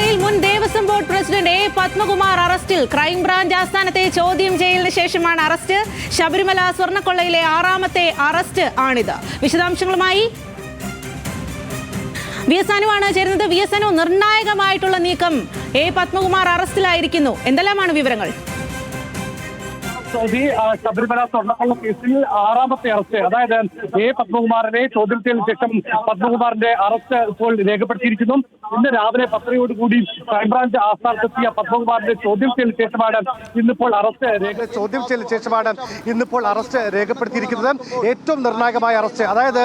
സ്വർണക്കൊള്ളയിൽ മുൻ Devaswom board president A Padmakumar അറസ്റ്റിൽ. Crime branch ആസ്ഥാനത്തെ ചോദ്യം ചെയ്യലിന് ശേഷമാണ് അറസ്റ്റ്. ശബരിമല സ്വർണക്കൊള്ളയിലെ ആറാമത്തെ അറസ്റ്റ് ആണിത്. വിശദാംശങ്ങളുമായി വി എസ് അനുവാണ് ചേരുന്നത്. വി എസ് അനു നിർണായകമായിട്ടുള്ള നീക്കം എ പത്മകുമാർ അറസ്റ്റിലായിരിക്കുന്നു. എന്തെല്ലാമാണ് വിവരങ്ങൾ? സൗദി ശബരിമല സ്വർണക്കൊള്ള കേസിൽ ആറാമത്തെ അറസ്റ്റ് അതായത് എ പത്മകുമാറിനെ ചോദ്യം ചെയ്തതിനു ശേഷം പത്മകുമാറിന്റെ അറസ്റ്റ് ഇപ്പോൾ രേഖപ്പെടുത്തിയിരിക്കുന്നു. ഇന്ന് രാവിലെ പത്തരയോടുകൂടി ക്രൈംബ്രാഞ്ച് ആസ്ഥാനത്തെത്തിയ പത്മകുമാറിന്റെ ചോദ്യം ചെയ്തതിനു ശേഷമാണ് ഇന്നിപ്പോൾ അറസ്റ്റ് ചോദ്യം ചെയ്യലിന് ശേഷമാണ് ഇന്നിപ്പോൾ അറസ്റ്റ് രേഖപ്പെടുത്തിയിരിക്കുന്നത്. ഏറ്റവും നിർണായകമായ അറസ്റ്റ് അതായത്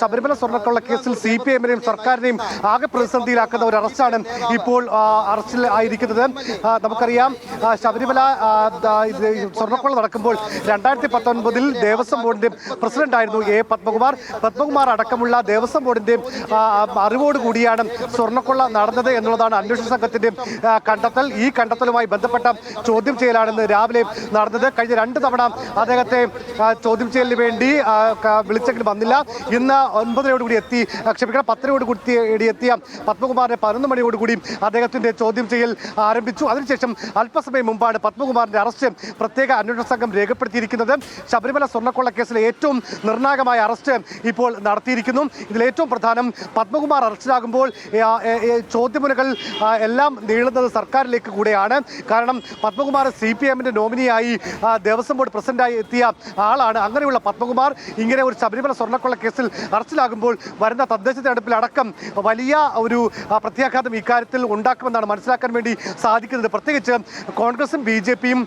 ശബരിമല സ്വർണക്കൊള്ള കേസിൽ സി പി എമ്മിനെയും സർക്കാരിനെയും ആകെ പ്രതിസന്ധിയിലാക്കുന്ന ഒരു അറസ്റ്റാണ് ഇപ്പോൾ അറസ്റ്റിൽ ആയിരിക്കുന്നത്. നമുക്കറിയാം ശബരിമല സ്വർണക്കൊള്ള നടക്കുമ്പോൾ രണ്ടായിരത്തി പത്തൊൻപതിൽ ദേവസ്വം ബോർഡിന്റെ പ്രസിഡന്റ് ആയിരുന്നു എ പത്മകുമാർ. പത്മകുമാർ അടക്കമുള്ള ദേവസ്വം ബോർഡിന്റെ അറിവോടുകൂടിയാണ് സ്വർണ സ്വർണക്കൊള്ള നടന്നത് എന്നുള്ളതാണ് അന്വേഷണ സംഘത്തിന്റെ കണ്ടെത്തൽ. ഈ കണ്ടെത്തലുമായി ബന്ധപ്പെട്ട ചോദ്യം ചെയ്യലാണെന്ന് രാവിലെ നടന്നത്. കഴിഞ്ഞ രണ്ട് തവണ അദ്ദേഹത്തെ ചോദ്യം ചെയ്യലിന് വേണ്ടി വിളിച്ചെങ്കിലും വന്നില്ല. ഇന്ന് ഒൻപതരയോടുകൂടി എത്തി ക്ഷമിക്കണം പത്തരയോട് കൂടി എത്തിയ പത്മകുമാറിനെ പതിനൊന്ന് മണിയോടുകൂടി അദ്ദേഹത്തിന്റെ ചോദ്യം ചെയ്യൽ ആരംഭിച്ചു. അതിനുശേഷം അല്പസമയം മുമ്പാണ് പത്മകുമാറിന്റെ അറസ്റ്റ് പ്രത്യേക അന്വേഷണ സംഘം രേഖപ്പെടുത്തിയിരിക്കുന്നത്. ശബരിമല സ്വർണക്കൊള്ള കേസിലെ ഏറ്റവും നിർണായകമായ അറസ്റ്റ് ഇപ്പോൾ നടത്തിയിരിക്കുന്നു. ഇതിൽ ഏറ്റവും പ്രധാനം പത്മകുമാർ അറസ്റ്റിലാകുമ്പോൾ ചോദ്യമുനകൾ എല്ലാം നീളുന്നത് സർക്കാരിലേക്ക് കൂടെയാണ്. കാരണം പത്മകുമാർ സി പി എമ്മിന്റെ നോമിനിയായി ദേവസ്വം ബോർഡ് പ്രസിഡന്റായി എത്തിയ ആളാണ്. അങ്ങനെയുള്ള പത്മകുമാർ ഇങ്ങനെ ഒരു ശബരിമല സ്വർണക്കൊള്ള കേസിൽ അറസ്റ്റിലാകുമ്പോൾ വരുന്ന തദ്ദേശ തെരഞ്ഞെടുപ്പിൽ അടക്കം വലിയ ഒരു പ്രത്യാഘാതം ഇക്കാര്യത്തിൽ ഉണ്ടാക്കുമെന്നാണ് മനസ്സിലാക്കാൻ വേണ്ടി സാധിക്കുന്നത്. പ്രത്യേകിച്ച് കോൺഗ്രസും ബി ജെ പിയും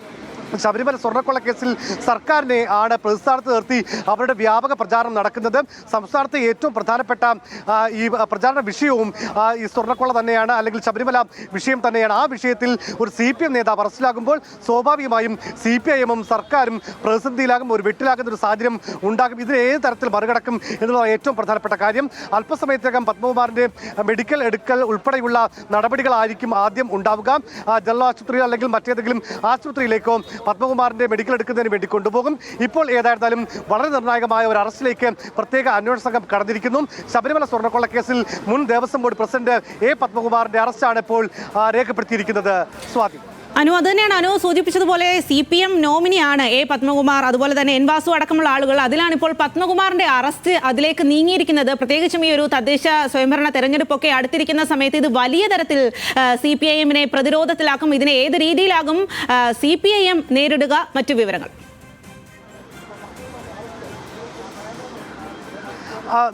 ശബരിമല സ്വർണക്കൊള്ള കേസിൽ സർക്കാരിനെ ആണ് പ്രതിസ്ഥാനത്ത് നിർത്തി അവരുടെ വ്യാപക പ്രചാരണം നടക്കുന്നത്. സംസ്ഥാനത്തെ ഏറ്റവും പ്രധാനപ്പെട്ട ഈ പ്രചാരണ വിഷയവും ഈ സ്വർണക്കൊള്ള തന്നെയാണ് അല്ലെങ്കിൽ ശബരിമല വിഷയം തന്നെയാണ്. ആ വിഷയത്തിൽ ഒരു സി പി എം നേതാവ് അറസ്റ്റിലാകുമ്പോൾ സ്വാഭാവികമായും സി പി ഐ എമ്മും സർക്കാരും പ്രതിസന്ധിയിലാകും ഒരു വെട്ടിലാകുന്ന ഒരു സാഹചര്യം ഉണ്ടാകും. ഇതിന് ഏത് തരത്തിൽ മറികടക്കും എന്നുള്ളതാണ് ഏറ്റവും പ്രധാനപ്പെട്ട കാര്യം. അല്പസമയത്തിനകം പത്മകുമാറിന്റെ മെഡിക്കൽ എടുക്കൽ ഉൾപ്പെടെയുള്ള നടപടികളായിരിക്കും ആദ്യം ഉണ്ടാവുക. ജനറൽ ആശുപത്രിയോ അല്ലെങ്കിൽ മറ്റേതെങ്കിലും ആശുപത്രിയിലേക്കോ പത്മകുമാറിന്റെ മെഡിക്കൽ എടുക്കുന്നതിന് വേണ്ടി കൊണ്ടുപോകും. ഇപ്പോൾ ഏതായിരുന്നാലും വളരെ നിർണായകമായ ഒരു അറസ്റ്റിലേക്ക് പ്രത്യേക അന്വേഷണ സംഘം കടന്നിരിക്കുന്നു. ശബരിമല സ്വർണക്കൊള്ള കേസിൽ മുൻ ദേവസ്വം ബോർഡ് പ്രസിഡന്റ് എ പത്മകുമാറിന്റെ അറസ്റ്റാണ് ഇപ്പോൾ രേഖപ്പെടുത്തിയിരിക്കുന്നത്. സ്വാതി അനു അത് തന്നെയാണ് അനു സൂചിപ്പിച്ചതുപോലെ സി പി എം നോമിനിയാണ് എ പത്മകുമാർ അതുപോലെ തന്നെ എൻ വാസു അടക്കമുള്ള ആളുകൾ. അതിലാണ് ഇപ്പോൾ പത്മകുമാറിന്റെ അറസ്റ്റ് അതിലേക്ക് നീങ്ങിയിരിക്കുന്നത്. പ്രത്യേകിച്ചും ഈ ഒരു തദ്ദേശ സ്വയംഭരണ തെരഞ്ഞെടുപ്പൊക്കെ അടുത്തിരിക്കുന്ന സമയത്ത് ഇത് വലിയ തരത്തിൽ സി പി ഐ എമ്മിനെ പ്രതിരോധത്തിലാക്കും. ഇതിനെ ഏത് രീതിയിലാകും? സി പി ഐ എം നേരിടുക. മറ്റു വിവരങ്ങൾ.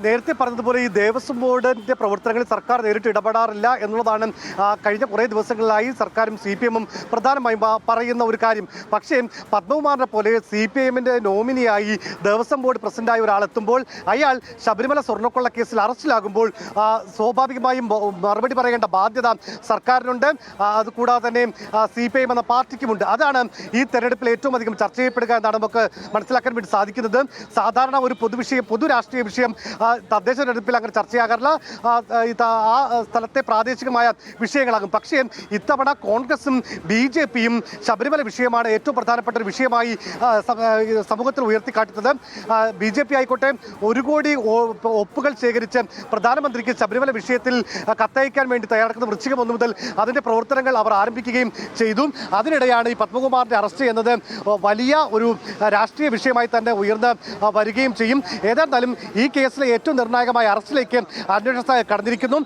നേരത്തെ പറഞ്ഞതുപോലെ ഈ ദേവസ്വം ബോർഡിന്റെ പ്രവർത്തനങ്ങളിൽ സർക്കാർ നേരിട്ട് ഇടപെടാറില്ല എന്നുള്ളതാണ് കഴിഞ്ഞ കുറേ ദിവസങ്ങളിലായി സർക്കാരും സി പി എമ്മും പ്രധാനമായും പറയുന്ന ഒരു കാര്യം. പക്ഷേ പത്മകുമാറിനെ പോലെ സി പി എമ്മിന്റെ നോമിനിയായി ദേവസ്വം ബോർഡ് പ്രസിഡന്റായ ഒരാളെത്തുമ്പോൾ അയാൾ ശബരിമല സ്വർണക്കൊള്ള കേസിൽ അറസ്റ്റിലാകുമ്പോൾ സ്വാഭാവികമായും മറുപടി പറയേണ്ട ബാധ്യത സർക്കാരിനുണ്ട്. അതുകൂടാതെ തന്നെ സി പി എം എന്ന പാർട്ടിക്കുമുണ്ട്. അതാണ് ഈ തെരഞ്ഞെടുപ്പിൽ ഏറ്റവും അധികം ചർച്ച ചെയ്യപ്പെടുക എന്നാണ് നമുക്ക് മനസ്സിലാക്കാൻ വേണ്ടി സാധിക്കുന്നത്. സാധാരണ ഒരു പൊതുവിഷയം പൊതു രാഷ്ട്രീയ വിഷയം തദ്ദേശ തെരഞ്ഞെടുപ്പിൽ അങ്ങനെ ചർച്ചയാകാറില്ല ആ, സ്ഥലത്തെ പ്രാദേശികമായ വിഷയങ്ങളാകും. പക്ഷേ ഇത്തവണ കോൺഗ്രസും ബി ജെ പിയും ശബരിമല വിഷയമാണ് ഏറ്റവും പ്രധാനപ്പെട്ട ഒരു വിഷയമായി സമൂഹത്തിൽ ഉയർത്തിക്കാട്ടുന്നത് ബി ജെ പി ആയിക്കോട്ടെ ഒരു കോടി ഒപ്പുകൾ ശേഖരിച്ച് പ്രധാനമന്ത്രിക്ക് ശബരിമല വിഷയത്തിൽ കത്തയക്കാൻ വേണ്ടി തയ്യാറെടുക്കുന്ന വൃശ്ചികം ഒന്നു മുതൽ അതിന്റെ പ്രവർത്തനങ്ങൾ അവർ ആരംഭിക്കുകയും ചെയ്തു. അതിനിടെയാണ് ഈ പത്മകുമാറിന്റെ അറസ്റ്റ് എന്നത് വലിയ ഒരു രാഷ്ട്രീയ വിഷയമായി തന്നെ ഉയർന്ന് വരികയും ചെയ്യും. ഏതായിരുന്നാലും ഈ കേസിലെ ഏറ്റവും നിർണായകമായ അറസ്റ്റിലേക്ക് അന്വേഷണ കടന്നിരിക്കുന്നു.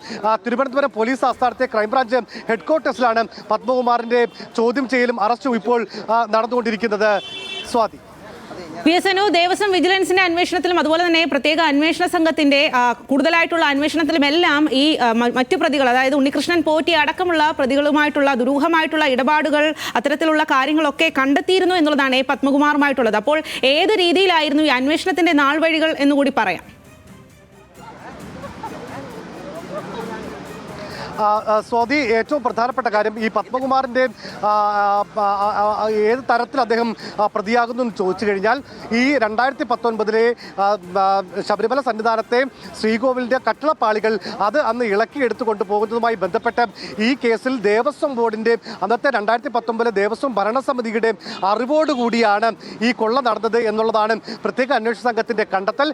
തിരുവനന്തപുരം പോലീസ് ആസ്ഥാനത്തെ ക്രൈംബ്രാഞ്ച് ഹെഡ്ക്വാർട്ടേഴ്സിലാണ് പത്മകുമാറിന്റെ ചോദ്യം ചെയ്യലും അറസ്റ്റും ഇപ്പോൾ നടന്നുകൊണ്ടിരിക്കുന്നത്. സ്വാതി. പി എസ് അനു ദേവസ്വം വിജിലൻസിന്റെ അന്വേഷണത്തിലും അതുപോലെ തന്നെ പ്രത്യേക അന്വേഷണ സംഘത്തിന്റെ കൂടുതലായിട്ടുള്ള അന്വേഷണത്തിലും എല്ലാം ഈ മറ്റു പ്രതികൾ അതായത് ഉണ്ണികൃഷ്ണൻ പോറ്റി അടക്കമുള്ള പ്രതികളുമായിട്ടുള്ള ദുരൂഹമായിട്ടുള്ള ഇടപാടുകൾ അത്തരത്തിലുള്ള കാര്യങ്ങളൊക്കെ കണ്ടെത്തിയിരുന്നു എന്നുള്ളതാണ് എ പത്മകുമാറുമായിട്ടുള്ളത്. അപ്പോൾ ഏത് രീതിയിലായിരുന്നു ഈ അന്വേഷണത്തിന്റെ നാൾവഴികൾ എന്നുകൂടി പറയാം. സ്വാതി ഏറ്റവും പ്രധാനപ്പെട്ട കാര്യം ഈ പത്മകുമാറിന്റെ ഏത് തരത്തിൽ അദ്ദേഹം പ്രതിയാകുന്നു എന്ന് ചോദിച്ചു കഴിഞ്ഞാൽ ഈ രണ്ടായിരത്തി പത്തൊൻപതിലെ ശബരിമല സന്നിധാനത്തെ ശ്രീകോവിലിന്റെ കട്ടിളപ്പാളികൾ അത് അന്ന് എടുത്തു കൊണ്ടുപോകുന്നതുമായി ബന്ധപ്പെട്ട് ഈ കേസിൽ ദേവസ്വം ബോർഡിന്റെ അന്നത്തെ രണ്ടായിരത്തി പത്തൊമ്പതിലെ ദേവസ്വം ഭരണസമിതിയുടെ അറിവോടുകൂടിയാണ് ഈ കൊള്ള നടന്നത് എന്നുള്ളതാണ് പ്രത്യേക അന്വേഷണ സംഘത്തിന്റെ കണ്ടെത്തൽ.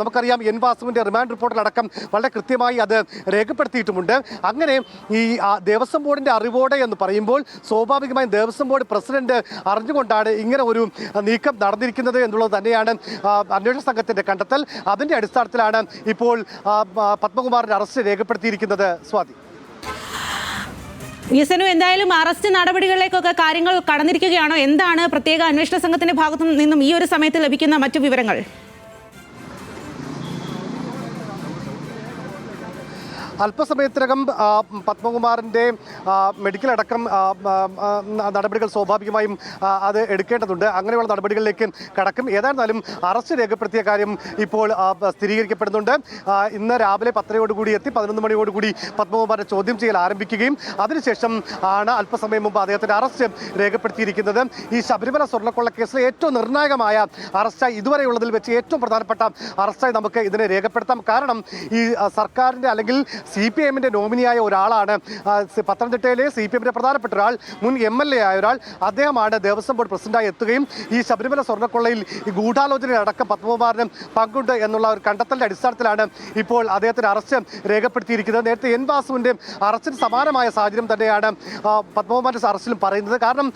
നമുക്കറിയാം എൻ വാസുവിന്റെ റിമാൻഡ് റിപ്പോർട്ടിലടക്കം വളരെ കൃത്യമായി അത് രേഖപ്പെടുത്തിയിട്ടുമുണ്ട്. അങ്ങനെ അങ്ങനെ ഈ ദേവസ്വം ബോർഡിന്റെ അറിവോടെ എന്ന് പറയുമ്പോൾ സ്വാഭാവികമായും ദേവസ്വം ബോർഡ് പ്രസിഡന്റ് അറിഞ്ഞുകൊണ്ടാണ് ഇങ്ങനെ ഒരു നീക്കം നടന്നിരിക്കുന്നത് എന്നുള്ളത് തന്നെയാണ് അന്വേഷണ സംഘത്തിന്റെ കണ്ടെത്തൽ. അതിന്റെ അടിസ്ഥാനത്തിലാണ് ഇപ്പോൾ പത്മകുമാറിന്റെ അറസ്റ്റ് രേഖപ്പെടുത്തിയിരിക്കുന്നത്. സ്വാതി. യുസനു എന്തായാലും അറസ്റ്റ് നടപടികളിലേക്കൊക്കെ കാര്യങ്ങൾ കടന്നിരിക്കുകയാണോ? എന്താണ് പ്രത്യേക അന്വേഷണ സംഘത്തിന്റെ ഭാഗത്തു നിന്നും ഈ ഒരു സമയത്ത് ലഭിക്കുന്ന മറ്റു വിവരങ്ങൾ? അല്പസമയത്തിനകം പത്മകുമാറിന്റെ മെഡിക്കൽ അടക്കം നടപടികൾ സ്വാഭാവികമായും അത് എടുക്കേണ്ടതുണ്ട്. അങ്ങനെയുള്ള നടപടികളിലേക്ക് കടക്കും. ഏതായിരുന്നാലും അറസ്റ്റ് രേഖപ്പെടുത്തിയ കാര്യം ഇപ്പോൾ സ്ഥിരീകരിക്കപ്പെടുന്നുണ്ട്. ഇന്ന് രാവിലെ പത്തരയോടുകൂടി എത്തി പതിനൊന്ന് മണിയോടുകൂടി പത്മകുമാറിനെ ചോദ്യം ചെയ്യൽ ആരംഭിക്കുകയും അതിനുശേഷം ആണ് അല്പസമയം മുമ്പ് അദ്ദേഹത്തിന്റെ അറസ്റ്റ് രേഖപ്പെടുത്തിയിരിക്കുന്നത്. ഈ ശബരിമല സ്വർണക്കൊള്ള കേസിലെ ഏറ്റവും നിർണായകമായ അറസ്റ്റായി ഇതുവരെയുള്ളതിൽ വെച്ച് ഏറ്റവും പ്രധാനപ്പെട്ട അറസ്റ്റായി നമുക്ക് ഇതിനെ രേഖപ്പെടുത്താം. കാരണം ഈ സർക്കാരിന്റെ അല്ലെങ്കിൽ സി പി എമ്മിന്റെ നോമിനിയായ ഒരാളാണ്. പത്തനംതിട്ടയിലെ സി പി എമ്മിന്റെ പ്രധാനപ്പെട്ട ഒരാൾ മുൻ എം എൽ എ ആയ ഒരാൾ. അദ്ദേഹമാണ് ദേവസ്വം ബോർഡ് പ്രസിഡന്റായി എത്തുകയും ഈ ശബരിമല സ്വർണക്കൊള്ളയിൽ ഈ ഗൂഢാലോചനയടക്കം പത്മകുമാറിന് പങ്കുണ്ട് എന്നുള്ള ഒരു കണ്ടെത്തലിന്റെ അടിസ്ഥാനത്തിലാണ് ഇപ്പോൾ അദ്ദേഹത്തിന് അറസ്റ്റ് രേഖപ്പെടുത്തിയിരിക്കുന്നത്. നേരത്തെ എൻ വാസുവിന്റെ അറസ്റ്റിന് സമാനമായ സാഹചര്യം തന്നെയാണ് പത്മകുമാറിന്റെ അറസ്റ്റിലും പറയുന്നത്. കാരണം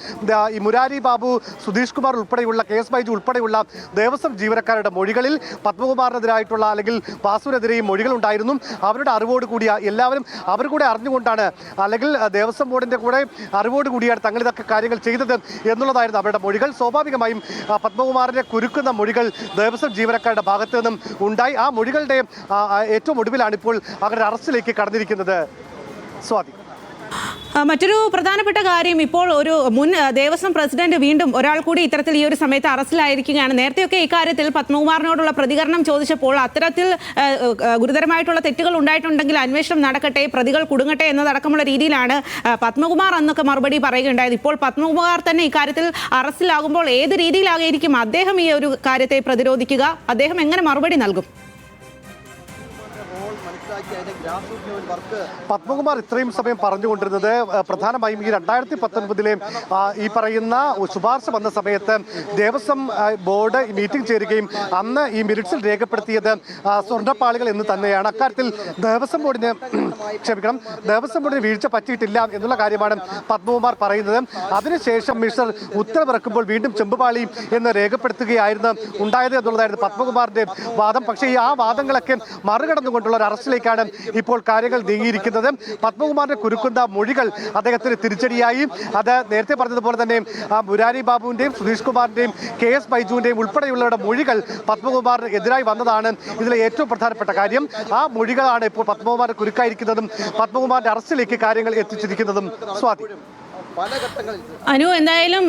ഈ മുരാരി ബാബു സുധീഷ് കുമാർ ഉൾപ്പെടെയുള്ള കെ എസ് ബൈജു ഉൾപ്പെടെയുള്ള ദേവസ്വം ജീവനക്കാരുടെ മൊഴികളിൽ പത്മകുമാറിനെതിരായിട്ടുള്ള അല്ലെങ്കിൽ വാസുവിനെതിരെയും മൊഴികളുണ്ടായിരുന്നു അവരുടെ അറിവോട് കൂടിയ എല്ലാവരും അവർ കൂടെ അറിഞ്ഞുകൊണ്ടാണ് അല്ലെങ്കിൽ ദേവസ്വം ബോർഡിന്റെ കൂടെ അറിവോട് കൂടിയാണ് തങ്ങൾ ഇതൊക്കെ കാര്യങ്ങൾ ചെയ്തത് എന്നുള്ളതായിരുന്നു അവരുടെ മൊഴികൾ. സ്വാഭാവികമായും പത്മകുമാറിനെ കുരുക്കുന്ന മൊഴികൾ ദേവസ്വം ജീവനക്കാരുടെ ഭാഗത്ത് നിന്നും ഉണ്ടായി. ആ മൊഴികളുടെ ഏറ്റവും ഒടുവിലാണ് ഇപ്പോൾ അവരുടെ അറസ്റ്റിലേക്ക് കടന്നിരിക്കുന്നത്. സ്വാതി. മറ്റൊരു പ്രധാനപ്പെട്ട കാര്യം ഇപ്പോൾ ഒരു മുൻ ദേവസ്വം പ്രസിഡന്റ് വീണ്ടും ഒരാൾ കൂടി ഇത്തരത്തിൽ ഈ ഒരു സമയത്ത് അറസ്റ്റിലായിരിക്കുകയാണ്. നേരത്തെയൊക്കെ ഇക്കാര്യത്തിൽ പത്മകുമാറിനോടുള്ള പ്രതികരണം ചോദിച്ചപ്പോൾ അത്തരത്തിൽ ഗുരുതരമായിട്ടുള്ള തെറ്റുകൾ ഉണ്ടായിട്ടുണ്ടെങ്കിൽ അന്വേഷണം നടക്കട്ടെ പ്രതികൾ കുടുങ്ങട്ടെ എന്നതടക്കമുള്ള രീതിയിലാണ് പത്മകുമാർ അന്നൊക്കെ മറുപടി പറയുകയുണ്ടായത്. ഇപ്പോൾ പത്മകുമാർ തന്നെ ഇക്കാര്യത്തിൽ അറസ്റ്റിലാകുമ്പോൾ ഏത് രീതിയിലായിരിക്കും അദ്ദേഹം ഈ ഒരു കാര്യത്തെ പ്രതിരോധിക്കുക? അദ്ദേഹം എങ്ങനെ മറുപടി നൽകും? വർക്ക് പത്മകുമാർ ഇത്രയും സമയം പറഞ്ഞുകൊണ്ടിരുന്നത് പ്രധാനമായും ഈ രണ്ടായിരത്തി പത്തൊൻപതിലെ ഈ പറയുന്ന ശുപാർശ വന്ന സമയത്ത് ദേവസ്വം ബോർഡ് മീറ്റിംഗ് ചേരുകയും അന്ന് ഈ മിനിറ്റ്സിൽ രേഖപ്പെടുത്തിയത് സ്വർണപ്പാളികൾ എന്ന് തന്നെയാണ്. അക്കാര്യത്തിൽ ദേവസ്വം ബോർഡിന് ക്ഷമിക്കണം ദേവസ്വം ബോർഡിന് വീഴ്ച പറ്റിയിട്ടില്ല എന്നുള്ള കാര്യമാണ് പത്മകുമാർ പറയുന്നത്. അതിനുശേഷം മിസ്റ്റർ ഉത്തരവിറക്കുമ്പോൾ വീണ്ടും ചെമ്പുപാളി എന്ന് രേഖപ്പെടുത്തുകയായിരുന്നു ഉണ്ടായത് എന്നുള്ളതായിരുന്നു പത്മകുമാറിന്റെ വാദം. പക്ഷേ ഈ ആ വാദങ്ങളൊക്കെ മറികടന്നുകൊണ്ടുള്ള ഒരു അറസ്റ്റിലേക്കാണ് ഇപ്പോൾ കാര്യങ്ങൾ നീങ്ങിയിരിക്കുന്നത് പത്മകുമാറിന്റെ കുരുക്കുന്ന മൊഴികൾ അദ്ദേഹത്തിന് തിരിച്ചടിയായി. അത് നേരത്തെ പറഞ്ഞതുപോലെ തന്നെ ആ, മുരാരി ബാബുവിന്റെയും സുധീഷ് കുമാറിന്റെയും കെ എസ് ബൈജുവിന്റെയും ഉൾപ്പെടെയുള്ളവരുടെ മൊഴികൾ പത്മകുമാറിന് എതിരായി വന്നതാണ് ഇതിലെ ഏറ്റവും പ്രധാനപ്പെട്ട കാര്യം. ആ മൊഴികളാണ് ഇപ്പോൾ പത്മകുമാറിന്റെ കുരുക്കായിരിക്കുന്നതും പത്മകുമാറിന്റെ അറസ്റ്റിലേക്ക് കാര്യങ്ങൾ എത്തിച്ചിരിക്കുന്നതും. ഘട്ടങ്ങളിൽ അനു എന്തായാലും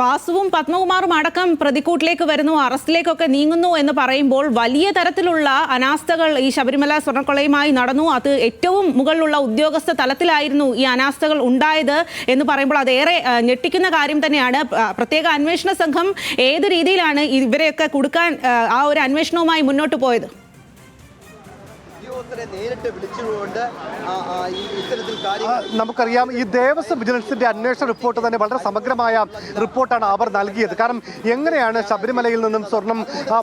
വാസുവും പത്മകുമാറും അടക്കം പ്രതിക്കൂട്ടിലേക്ക് വരുന്നു അറസ്റ്റിലേക്കൊക്കെ നീങ്ങുന്നു എന്ന് പറയുമ്പോൾ വലിയ തരത്തിലുള്ള അനാസ്ഥകൾ ഈ ശബരിമല സ്വർണക്കൊളയുമായി നടന്നു. അത് ഏറ്റവും മുകളിലുള്ള ഉദ്യോഗസ്ഥ തലത്തിലായിരുന്നു ഈ അനാസ്ഥകൾ ഉണ്ടായത് എന്ന് പറയുമ്പോൾ അതേറെ ഞെട്ടിക്കുന്ന കാര്യം തന്നെയാണ്. പ്രത്യേക അന്വേഷണ സംഘം ഏത് രീതിയിലാണ് ഇവരെയൊക്കെ കൊടുക്കാൻ ആ ഒരു അന്വേഷണവുമായി മുന്നോട്ട് പോയത്? നമുക്കറിയാം ഈ ദേവസ്വം വിജിലൻസിന്റെ അന്വേഷണ റിപ്പോർട്ട് തന്നെ വളരെ സമഗ്രമായ റിപ്പോർട്ടാണ് അവർ നൽകിയത്. കാരണം എങ്ങനെയാണ് ശബരിമലയിൽ നിന്നും സ്വർണം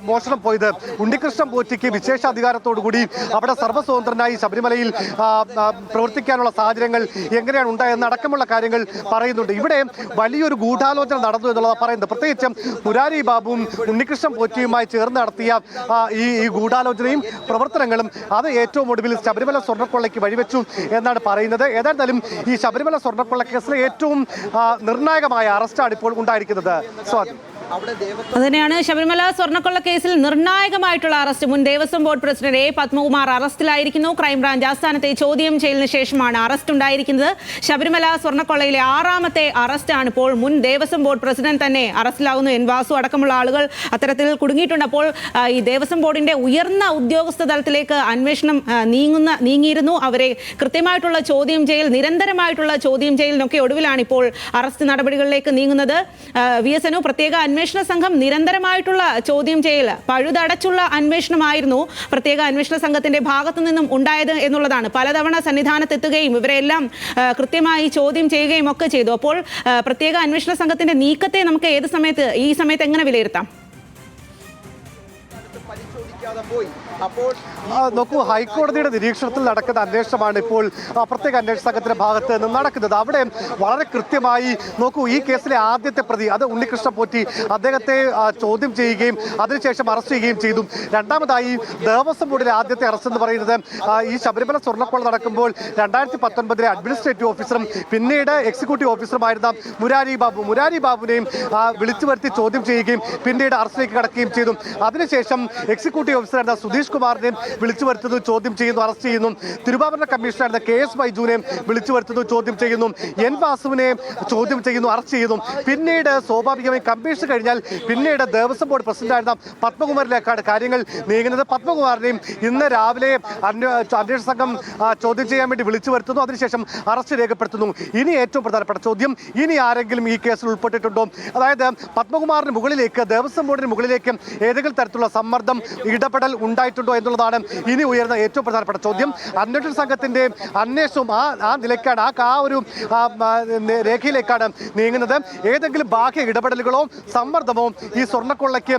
മോഷണം പോയത്? ഉണ്ണികൃഷ്ണൻ പോറ്റിക്ക് വിശേഷാധികാരത്തോടുകൂടി അവിടെ സർവസ്വതന്ത്രനായി ശബരിമലയിൽ പ്രവർത്തിക്കാനുള്ള സാഹചര്യങ്ങൾ എങ്ങനെയാണ് ഉണ്ടായതെന്ന് അടക്കമുള്ള കാര്യങ്ങൾ പറയുന്നുണ്ട്. ഇവിടെ വലിയൊരു ഗൂഢാലോചന നടന്നു എന്നുള്ളത് പറയുന്നത്. പ്രത്യേകിച്ചും മുരാരി ബാബുവും ഉണ്ണികൃഷ്ണൻ പോറ്റിയുമായി ചേർന്ന് നടത്തിയ ഈ ഗൂഢാലോചനയും പ്രവർത്തനങ്ങളും അത് ഏറ്റവും ഒടുവിൽ ശബരിമല സ്വർണക്കൊള്ളയ്ക്ക് വഴിവെച്ചു എന്നാണ് പറയുന്നത്. ഏതായിരുന്നാലും ഈ ശബരിമല സ്വർണക്കൊള്ള കേസിലെ ഏറ്റവും നിർണായകമായ അറസ്റ്റാണ് ഇപ്പോൾ ഉണ്ടായിരിക്കുന്നത്. സ്വാതി അതുതന്നെയാണ് ശബരിമല സ്വർണക്കൊള്ള കേസിൽ നിർണായകമായിട്ടുള്ള അറസ്റ്റ്. മുൻ Devaswom board president A Padmakumar അറസ്റ്റിലായിരിക്കുന്നു. Crime branch ആസ്ഥാനത്തെ ചോദ്യം ചെയ്യലിന് ശേഷമാണ് അറസ്റ്റ് ഉണ്ടായിരിക്കുന്നത് ശബരിമല സ്വർണക്കൊള്ളയിലെ ആറാമത്തെ അറസ്റ്റാണ് ഇപ്പോൾ മുൻ ദേവസ്വം ബോർഡ് പ്രസിഡന്റ് തന്നെ അറസ്റ്റിലാകുന്നു എൻ വാസു അടക്കമുള്ള ആളുകൾ അത്തരത്തിൽ കുടുങ്ങിയിട്ടുണ്ട് അപ്പോൾ ഈ ദേവസ്വം ബോർഡിന്റെ ഉയർന്ന ഉദ്യോഗസ്ഥ തലത്തിലേക്ക് അന്വേഷണം നീങ്ങുന്ന നീങ്ങിയിരുന്നു. അവരെ കൃത്യമായിട്ടുള്ള ചോദ്യം ചെയ്യൽ നിരന്തരമായിട്ടുള്ള ചോദ്യം ചെയ്യലിനൊക്കെ ഒടുവിലാണ് ഇപ്പോൾ അറസ്റ്റ് നടപടികളിലേക്ക് നീങ്ങുന്നത്. വി എസ് അനു പ്രത്യേക അന്വേഷണ സംഘം നിരന്തരമായിട്ടുള്ള ചോദ്യം ചെയ്യൽ പഴുതടച്ചുള്ള അന്വേഷണമായിരുന്നു പ്രത്യേക അന്വേഷണ സംഘത്തിന്റെ ഭാഗത്തു നിന്നും ഉണ്ടായത് എന്നുള്ളതാണ്. പലതവണ സന്നിധാനത്തെത്തുകയും ഇവരെല്ലാം കൃത്യമായി ചോദ്യം ചെയ്യുകയും ഒക്കെ ചെയ്തു. അപ്പോൾ പ്രത്യേക അന്വേഷണ സംഘത്തിന്റെ നീക്കത്തെ നമുക്ക് ഏത് സമയത്ത് ഈ സമയത്ത് എങ്ങനെ വിലയിരുത്താം? അപ്പോൾ നോക്കൂ ഹൈക്കോടതിയുടെ നിരീക്ഷണത്തിൽ നടക്കുന്ന അന്വേഷണമാണ് ഇപ്പോൾ പ്രത്യേക അന്വേഷണ സംഘത്തിന്റെ ഭാഗത്ത് നിന്ന് നടക്കുന്നത്. അവിടെ വളരെ കൃത്യമായി നോക്കൂ ഈ കേസിലെ ആദ്യത്തെ പ്രതി അത് ഉണ്ണികൃഷ്ണ പോറ്റി അദ്ദേഹത്തെ ചോദ്യം ചെയ്യുകയും അതിനുശേഷം അറസ്റ്റ് ചെയ്യുകയും ചെയ്തു. രണ്ടാമതായി ദേവസ്വം ബോർഡിലെ ആദ്യത്തെ അറസ്റ്റ് എന്ന് പറയുന്നത് ഈ ശബരിമല സ്വർണക്കൊള്ള നടക്കുമ്പോൾ രണ്ടായിരത്തി പത്തൊൻപതിലെ അഡ്മിനിസ്ട്രേറ്റീവ് ഓഫീസറും പിന്നീട് എക്സിക്യൂട്ടീവ് ഓഫീസറുമായിരുന്ന മുരാരി ബാബു മുരാരി ബാബുവിനെയും വിളിച്ചു വരുത്തി ചോദ്യം ചെയ്യുകയും പിന്നീട് അറസ്റ്റിലേക്ക് കടക്കുകയും ചെയ്തു. അതിനുശേഷം എക്സിക്യൂട്ടീവ് ഓഫീസറായിരുന്ന സുധീഷ് കുമാറിനെയും വിളിച്ചു വരുത്തുന്നു ചോദ്യം ചെയ്യുന്നു അറസ്റ്റ് ചെയ്യുന്നു. തിരുവാഭരണ കമ്മീഷണറായിരുന്ന കെ എസ് ബൈജുവിനെയും വിളിച്ചു വരുത്തുന്നു ചോദ്യം ചെയ്യുന്നു. എൻ വാസുവിനെയും ചോദ്യം ചെയ്യുന്നു അറസ്റ്റ് ചെയ്യുന്നു. പിന്നീട് സ്വാഭാവികമായും കമ്മീഷൻ കഴിഞ്ഞാൽ പിന്നീട് ദേവസ്വം ബോർഡ് പ്രസിഡന്റായിരുന്ന പത്മകുമാറിലേക്കാണ് കാര്യങ്ങൾ നീങ്ങുന്നത്. പത്മകുമാറിനെയും ഇന്ന് രാവിലെ അന്വ- അന്വേഷണ സംഘം ചോദ്യം ചെയ്യാൻ വേണ്ടി വിളിച്ചു വരുത്തുന്നു. അതിനുശേഷം അറസ്റ്റ് രേഖപ്പെടുത്തുന്നു. ഇനി ഏറ്റവും പ്രധാനപ്പെട്ട ചോദ്യം ഇനി ആരെങ്കിലും ഈ കേസിൽ ഉൾപ്പെട്ടിട്ടുണ്ടോ? അതായത് പത്മകുമാറിന് മുകളിലേക്ക് ദേവസ്വം ബോർഡിന് മുകളിലേക്ക് ഏതെങ്കിലും തരത്തിലുള്ള സമ്മർദ്ദം ഇടപെടൽ ഉണ്ടായിട്ടുണ്ടോ എന്നുള്ളതാണ് ഇനി ഉയർന്ന ഏറ്റവും പ്രധാനപ്പെട്ട ചോദ്യം. അന്വേഷണ സംഘത്തിന്റെ അന്വേഷണവും ആ ആ നിലയ്ക്കാണ് ആ ആ ഒരു രേഖയിലേക്കാണ് നീങ്ങുന്നത്. ഏതെങ്കിലും ബാഹ്യ ഇടപെടലുകളോ സമ്മർദ്ദമോ ഈ സ്വർണക്കൊള്ളയ്ക്ക്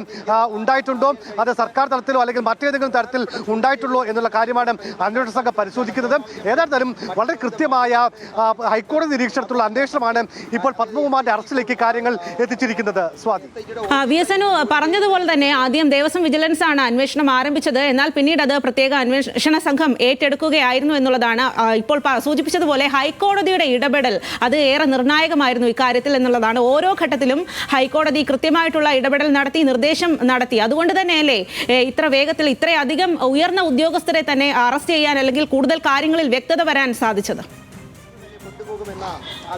ഉണ്ടായിട്ടുണ്ടോ? അത് സർക്കാർ തലത്തിലോ അല്ലെങ്കിൽ മറ്റേതെങ്കിലും തരത്തിൽ ഉണ്ടായിട്ടുള്ളോ എന്നുള്ള കാര്യമാണ് അന്വേഷണ സംഘം പരിശോധിക്കുന്നത്. ഏതായിരുന്നാലും വളരെ കൃത്യമായ ഹൈക്കോടതി നിരീക്ഷണത്തിലുള്ള അന്വേഷണമാണ് ഇപ്പോൾ പത്മകുമാറിന്റെ അറസ്റ്റിലേക്ക് കാര്യങ്ങൾ എത്തിച്ചിരിക്കുന്നത്. സ്വാതി. വി എസ് എൻ പറഞ്ഞതുപോലെ തന്നെ ആദ്യം ദേവസ്വം വിജിലൻസ് ആണ് അന്വേഷണം ആരംഭിച്ചത്. എന്നാൽ പിന്നീട് അത് പ്രത്യേക അന്വേഷണ സംഘം ഏറ്റെടുക്കുകയായിരുന്നു എന്നുള്ളതാണ് ഇപ്പോൾ സൂചിപ്പിച്ചതുപോലെ ഹൈക്കോടതിയുടെ ഇടപെടൽ അത് ഏറെ നിർണായകമായിരുന്നു ഇക്കാര്യത്തിൽ എന്നുള്ളതാണ്. ഓരോ ഘട്ടത്തിലും ഹൈക്കോടതി കൃത്യമായിട്ടുള്ള ഇടപെടൽ നടത്തി നിർദ്ദേശം നടത്തി. അതുകൊണ്ട് തന്നെയല്ലേ ഇത്ര വേഗത്തിൽ ഇത്രയധികം ഉയർന്ന ഉദ്യോഗസ്ഥരെ തന്നെ അറസ്റ്റ് ചെയ്യാൻ അല്ലെങ്കിൽ കൂടുതൽ കാര്യങ്ങളിൽ വ്യക്തത വരാൻ സാധിച്ചത്?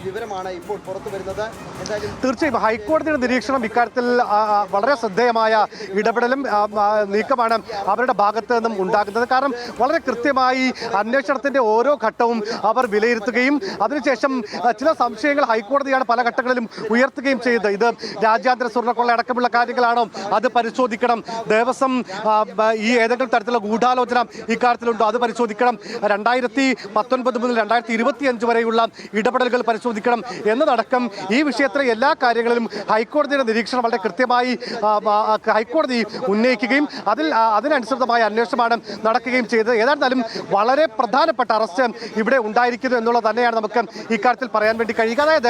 വിവരമാണ് ഇപ്പോൾ പുറത്തു വരുന്നത്. എന്തായാലും തീർച്ചയായും ഹൈക്കോടതിയുടെ നിരീക്ഷണം ഇക്കാര്യത്തിൽ വളരെ ശ്രദ്ധേയമായ ഇടപെടലും നീക്കമാണ് അവരുടെ ഭാഗത്ത് നിന്നും ഉണ്ടാകുന്നത്. കാരണം വളരെ കൃത്യമായി അന്വേഷണത്തിന്റെ ഓരോ ഘട്ടവും അവർ വിലയിരുത്തുകയും അതിനുശേഷം ചില സംശയങ്ങൾ ഹൈക്കോടതിയാണ് പല ഘട്ടങ്ങളിലും ഉയർത്തുകയും ചെയ്തത് ഇത് രാജ്യാന്തര സ്വർണക്കൊള്ള അടക്കമുള്ള കാര്യങ്ങളാണോ അത് പരിശോധിക്കണം. ദേവസ്വം ഈ ഏതെങ്കിലും തരത്തിലുള്ള ഗൂഢാലോചന ഇക്കാര്യത്തിലുണ്ടോ അത് പരിശോധിക്കണം. രണ്ടായിരത്തി പത്തൊൻപത് മുതൽ രണ്ടായിരത്തി ഇരുപത്തി അഞ്ച് വരെയുള്ള ഇടപെടലുകൾ പരിശോധിക്കണം. എന്നതടക്കം ഈ വിഷയത്തിലെ എല്ലാ കാര്യങ്ങളിലും ഹൈക്കോടതിയുടെ നിരീക്ഷണം വളരെ കൃത്യമായി ഹൈക്കോടതി ഉന്നയിക്കുകയും അതിൽ അതിനനുസൃതമായ അന്വേഷണമാണ് നടക്കുകയും ചെയ്തത്. ഏതായിരുന്നാലും വളരെ പ്രധാനപ്പെട്ട അറസ്റ്റ് ഇവിടെ ഉണ്ടായിരിക്കുന്നു എന്നുള്ളത് തന്നെയാണ് നമുക്ക് ഇക്കാര്യത്തിൽ പറയാൻ വേണ്ടി കഴിയുക. അതായത്